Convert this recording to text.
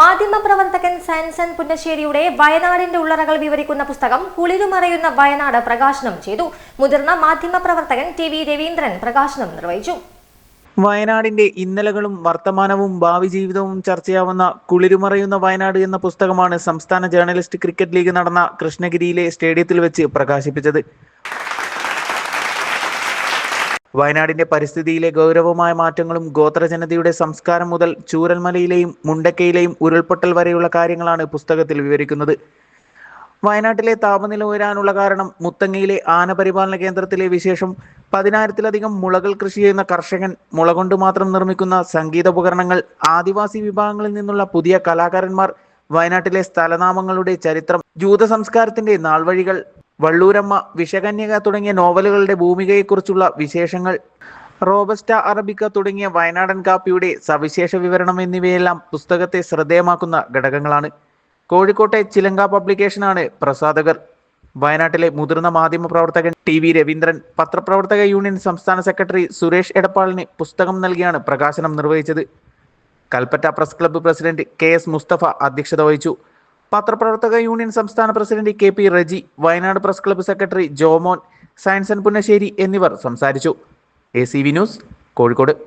മാധ്യമപ്രവർത്തകൻ സയൻസൻ പുന്നശ്ശേരിയുടെ വയനാടിന്റെ ഉള്ളറകൾ വിവരിക്കുന്ന പുസ്തകം കുളിരുമറയുന്ന വയനാട് പ്രകാശനം ചെയ്തു. മുതിർന്ന മാധ്യമപ്രവർത്തകൻ ടി വി രവീന്ദ്രൻ പ്രകാശനം നിർവഹിച്ചു. വയനാടിന്റെ ഇന്നലകളും വർത്തമാനവും ഭാവി ജീവിതവും ചർച്ചയാവുന്ന കുളിരുമറയുന്ന വയനാട് എന്ന പുസ്തകമാണ് സംസ്ഥാന ജേർണലിസ്റ്റ് ക്രിക്കറ്റ് ലീഗ് നടന്ന കൃഷ്ണഗിരിയിലെ സ്റ്റേഡിയത്തിൽ വെച്ച് പ്രകാശിപ്പിച്ചത്. വയനാടിന്റെ പരിസ്ഥിതിയിലെ ഗൗരവമായ മാറ്റങ്ങളും ഗോത്രജനതയുടെ സംസ്കാരം മുതൽ ചൂരൽമലയിലെയും മുണ്ടക്കയിലെയും ഉരുൾപൊട്ടൽ വരെയുള്ള കാര്യങ്ങളാണ് പുസ്തകത്തിൽ വിവരിക്കുന്നത്. വയനാട്ടിലെ താപനില ഉയരാനുള്ള കാരണം മുത്തങ്ങയിലെ ആനപരിപാലന കേന്ദ്രത്തിലെ വിശേഷം. പതിനായിരത്തിലധികം മുളകൾ കൃഷി ചെയ്യുന്ന കർഷകൻ മുള കൊണ്ട് മാത്രം നിർമ്മിക്കുന്ന സംഗീതോപകരണങ്ങൾ ആദിവാസി വിഭാഗങ്ങളിൽ നിന്നുള്ള പുതിയ കലാകാരന്മാർ വയനാട്ടിലെ സ്ഥലനാമങ്ങളുടെ ചരിത്രം. ജൂത സംസ്കാരത്തിന്റെ നാൾവഴികൾ. വള്ളൂരമ്മ വിഷകന്യക തുടങ്ങിയ നോവലുകളുടെ ഭൂമികയെക്കുറിച്ചുള്ള വിശേഷങ്ങൾ റോബസ്റ്റ അറബിക്ക തുടങ്ങിയ വയനാടൻ കാപ്പിയുടെ സവിശേഷ വിവരണം എന്നിവയെല്ലാം പുസ്തകത്തെ ശ്രദ്ധേയമാക്കുന്ന ഘടകങ്ങളാണ്. കോഴിക്കോട്ടെ ചിലങ്ക പബ്ലിക്കേഷനാണ് പ്രസാധകർ. വയനാട്ടിലെ മുതിർന്ന മാധ്യമ പ്രവർത്തകൻ ടി വി രവീന്ദ്രൻ പത്രപ്രവർത്തക യൂണിയൻ സംസ്ഥാന സെക്രട്ടറി സുരേഷ് എടപ്പാളിന് പുസ്തകം നൽകിയാണ് പ്രകാശനം നിർവഹിച്ചത്. Kalpetta press club president K S Mustafa അധ്യക്ഷത വഹിച്ചു. പത്രപ്രവർത്തക യൂണിയൻ സംസ്ഥാന president K P Reji Wayanad press club secretary Jomon Sayanson Punnassery എന്നിവർ സംസാരിച്ചു. A C V news Kozhikode.